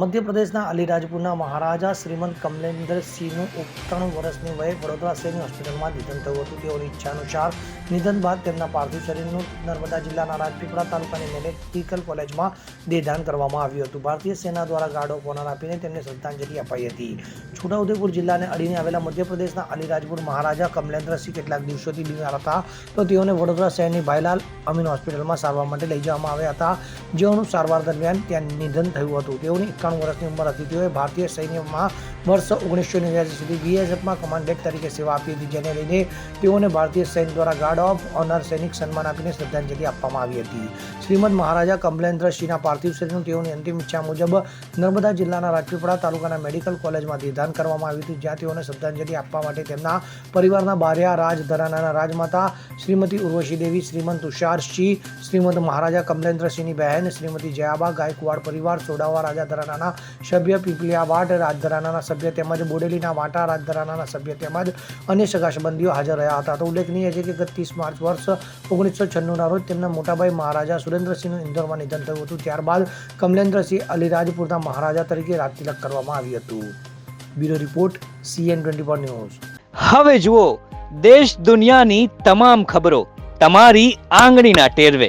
મધ્યપ્રદેશના અલીરાજપુરના મહારાજા શ્રીમંત કમલેન્દ્રસિંહનું ત્રણ વર્ષની વયે વડોદરા શહેરની હોસ્પિટલમાં નિધન થયું હતું. તેઓની ઈચ્છાનુસાર નિધન બાદ તેમના પાર્થિવ શરીરનું નર્મદા જિલ્લાના રાજપીપળા તાલુકાની મેડિકલ કોલેજમાં દેહદાન કરવામાં આવ્યું હતું. ભારતીય સેના દ્વારા ગાર્ડ ઓફ આપીને તેમને શ્રદ્ધાંજલિ અપાઈ હતી. છોટાઉદેપુર જિલ્લાને અડીને આવેલા મધ્યપ્રદેશના અલીરાજપુર મહારાજા કમલેન્દ્રસિંહ કેટલાક દિવસોથી બીમાર હતા. તો તેઓને વડોદરા શહેરની ભાઈલાલ અમીન હોસ્પિટલમાં સારવાર માટે લઈ જવામાં આવ્યા હતા. જેઓનું સારવાર દરમિયાન ત્યાં નિધન થયું હતું. તેઓની એકાણું વર્ષની ઉંમર ભારતીય સૈન્યમાં વર્ષ ઓગણીસો નેવ્યાસી સુધી બીએસએફમાં કમાન્ડેન્ટ તરીકે સેવા આપી હતી, જેને લઈને તેઓને ભારતીય સૈન્ય દ્વારા ગાર્ડ ઓફ ઓનર સૈનિક સન્માન આપીને શ્રદ્ધાંજલિ આપવામાં આવી હતી. શ્રીમદ મહારાજા કમલેન્દ્રસિંહના પાર્થિવ શરીરનું તેઓની અંતિમ ઈચ્છા મુજબ નર્મદા જિલ્લાના રાજપીપળા તાલુકાના મેડિકલ કોલેજમાં નિદાન કરવામાં આવ્યું હતું, જ્યાં તેઓને શ્રદ્ધાંજલિ આપવા માટે તેમના પરિવારના બાર્યા રાજ ધરાનાના રાજમાતા શ્રીમતી ઉર્વશી દેવી, શ્રીમંત તુષારસિંહ શ્રીમદ મહારાજા કમલેન્દ્રસિંહની બહેન શ્રીમતી જયાબા ગાયકવાડ, પરિવાર સોડાવા રાજા ધરાનાના સભ્ય પીપલિયા વાટ રાજધરાનાના સભ્ય તેમજ બોડેલીના વાટા રાજધરાનાના સભ્ય તેમજ અન્ય સગાસંબંધીઓ હાજર રહ્યા હતા. તો ઉલ્લેખનીય છે કે ગત ત્રીસ માર્ચ વર્ષ ઓગણીસો છન્નુંના રોજ તેમના મોટાભાઈ મહારાજા સુરેન્દ્રસિંહનું ઇન્દોરમાં નિધન થયું હતું. ત્યારબાદ કમલેન્દ્રસિંહ અલીરાજપુરના મહારાજા તરીકે રાજતિલક કરવામાં આવ્યું હતું. Bureau report, CN twenty four news. હવે જુઓ, દેશ દુનિયાની તમામ ખબરો તમારી આંગળીના ટેરવે.